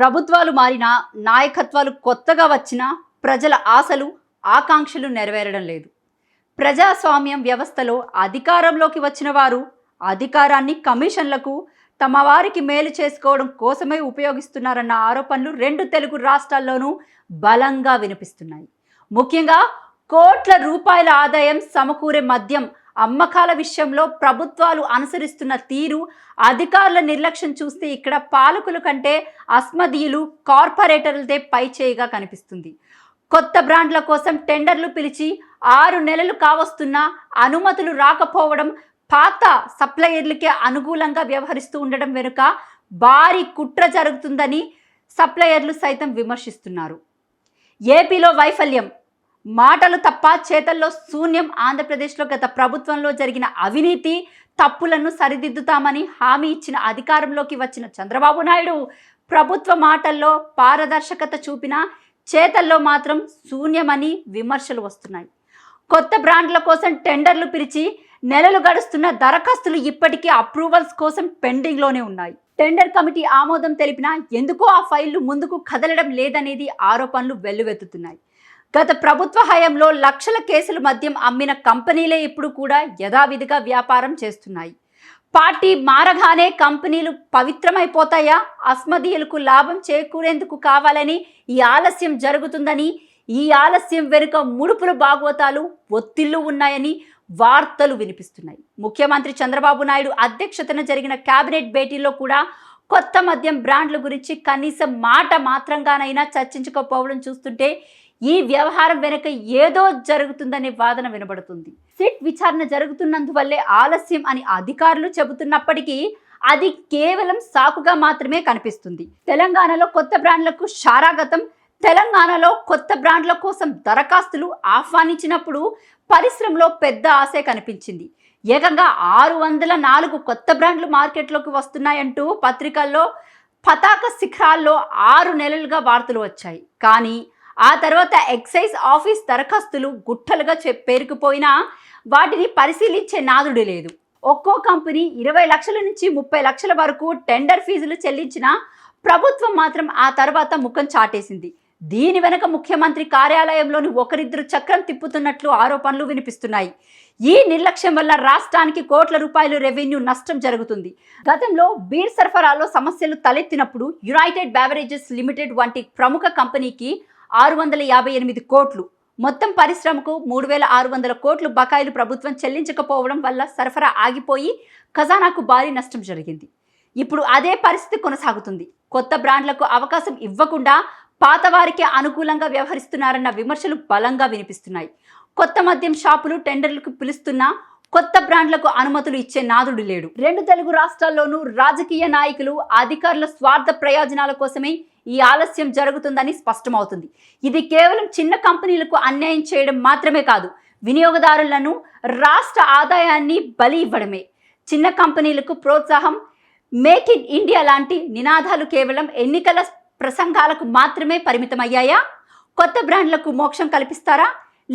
ప్రభుత్వాలు మారినా నాయకత్వాలు కొత్తగా వచ్చినా ప్రజల ఆశలు ఆకాంక్షలు నెరవేరడం లేదు. ప్రజాస్వామ్యం వ్యవస్థలో అధికారంలోకి వచ్చిన వారు అధికారాన్ని కమిషన్లకు తమ వారికి మేలు చేసుకోవడం కోసమే ఉపయోగిస్తున్నారన్న ఆరోపణలు రెండు తెలుగు రాష్ట్రాల్లోనూ బలంగా వినిపిస్తున్నాయి. ముఖ్యంగా కోట్ల రూపాయల ఆదాయం సమకూరే మద్యం అమ్మకాల విషయంలో ప్రభుత్వాలు అనుసరిస్తున్న తీరు అధికారుల నిర్లక్ష్యం చూస్తే ఇక్కడ పాలకుల కంటే అస్మదీయులు కార్పొరేటర్లదే పైచేయిగా కనిపిస్తుంది. కొత్త బ్రాండ్ల కోసం టెండర్లు పిలిచి ఆరు నెలలు కావస్తున్నా అనుమతులు రాకపోవడం పాత సప్లయర్లకే అనుకూలంగా వ్యవహరిస్తూ ఉండడం వెనుక భారీ కుట్ర జరుగుతుందని సప్లయర్లు సైతం విమర్శిస్తున్నారు. ఏపీలో వైఫల్యం మాటలు తప్ప చేతల్లో శూన్యం ఆంధ్రప్రదేశ్లో గత ప్రభుత్వంలో జరిగిన అవినీతి తప్పులను సరిదిద్దుతామని హామీ ఇచ్చిన అధికారంలోకి వచ్చిన చంద్రబాబు నాయుడు ప్రభుత్వ మాటల్లో పారదర్శకత చూపిన చేతల్లో మాత్రం శూన్యమని విమర్శలు వస్తున్నాయి. కొత్త బ్రాండ్ల కోసం టెండర్లు పిలిచి నెలలు గడుస్తున్న దరఖాస్తులు ఇప్పటికీ అప్రూవల్స్ కోసం పెండింగ్లోనే ఉన్నాయి. టెండర్ కమిటీ ఆమోదం తెలిపినా ఎందుకో ఆ ఫైళ్ళు ముందుకు కదలడం లేదనేది ఆరోపణలు వెల్లువెత్తుతున్నాయి. గత ప్రభుత్వ హయాంలో లక్షల కేసులు మద్యం అమ్మిన కంపెనీలే ఇప్పుడు కూడా యథావిధిగా వ్యాపారం చేస్తున్నాయి. పార్టీ మారగానే కంపెనీలు పవిత్రమైపోతాయా? అస్మదీయులకు లాభం చేకూరేందుకు కావాలని ఈ ఆలస్యం జరుగుతుందని ఈ ఆలస్యం వెనుక ముడుపుల భాగవతాలు ఒత్తిళ్ళు ఉన్నాయని వార్తలు వినిపిస్తున్నాయి. ముఖ్యమంత్రి చంద్రబాబు నాయుడు అధ్యక్షతన జరిగిన కేబినెట్ భేటీలో కూడా కొత్త మద్యం బ్రాండ్ల గురించి కనీసం మాట మాత్రంగానైనా చర్చించకపోవడం చూస్తుంటే ఈ వ్యవహారం వెనుక ఏదో జరుగుతుందనే వాదన వినబడుతుంది. సిట్ విచారణ జరుగుతున్నందువల్లే ఆలస్యం అని అధికారులు చెబుతున్నప్పటికీ అది కేవలం సాకుగా మాత్రమే కనిపిస్తుంది. తెలంగాణలో కొత్త బ్రాండ్లకు శారాగతం తెలంగాణలో కొత్త బ్రాండ్ల కోసం దరఖాస్తులు ఆహ్వానించినప్పుడు పరిశ్రమలో పెద్ద ఆశే కనిపించింది. ఏకంగా ఆరు వందల నాలుగు కొత్త బ్రాండ్లు మార్కెట్లోకి వస్తున్నాయంటూ పత్రికల్లో పతాక శిఖరాల్లో ఆరు నెలలుగా వార్తలు వచ్చాయి. కానీ ఆ తర్వాత ఎక్సైజ్ ఆఫీస్ దరఖాస్తులు గుట్టలుగా పేరుకుపోయినా వాటిని పరిశీలించే నాదుడు లేదు. ఒక్కో కంపెనీ ఇరవై లక్షల నుంచి ముప్పై లక్షల వరకు టెండర్ ఫీజులు చెల్లించిన ప్రభుత్వం మాత్రం ఆ తర్వాత ముఖం చాటేసింది. దీని వెనక ముఖ్యమంత్రి కార్యాలయంలోని ఒకరిద్దరు చక్రం తిప్పుతున్నట్లు ఆరోపణలు వినిపిస్తున్నాయి. ఈ నిర్లక్ష్యం వల్ల రాష్ట్రానికి కోట్ల రూపాయలు రెవెన్యూ నష్టం జరుగుతుంది. గతంలో బీర్ సరఫరాలో సమస్యలు తలెత్తినప్పుడు యునైటెడ్ బ్యావరేజెస్ లిమిటెడ్ వంటి ప్రముఖ కంపెనీకి ఆరు వందల యాభై ఎనిమిది కోట్లు. మొత్తం పరిశ్రమకు మూడు వేల ఆరు వందల కోట్లు బకాయిలు ప్రభుత్వం చెల్లించకపోవడం వల్ల సరఫరా ఆగిపోయి ఖజానాకు భారీ నష్టం జరిగింది. ఇప్పుడు అదే పరిస్థితి కొనసాగుతుంది. కొత్త బ్రాండ్లకు అవకాశం ఇవ్వకుండా పాతవారికే అనుకూలంగా వ్యవహరిస్తున్నారన్న విమర్శలు బలంగా వినిపిస్తున్నాయి. కొత్త మద్యం షాపులు టెండర్లకు పిలుస్తున్నా కొత్త బ్రాండ్లకు అనుమతులు ఇచ్చే నాదుడు లేడు. రెండు తెలుగు రాష్ట్రాల్లోనూ రాజకీయ నాయకులు అధికారుల స్వార్థ ప్రయోజనాల కోసమే ఈ ఆలస్యం జరుగుతుందని స్పష్టమవుతుంది. ఇది కేవలం చిన్న కంపెనీలకు అన్యాయం చేయడం మాత్రమే కాదు వినియోగదారులను రాష్ట్ర ఆదాయాన్ని బలి ఇవ్వడమే. చిన్న కంపెనీలకు ప్రోత్సాహం మేక్ ఇన్ ఇండియా లాంటి నినాదాలు కేవలం ఎన్నికల ప్రసంగాలకు మాత్రమే పరిమితమయ్యాయా? కొత్త బ్రాండ్లకు మోక్షం కల్పిస్తారా?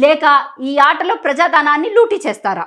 లేక ఈ ఆటలో ప్రజాధనాన్ని లూటీ చేస్తారా?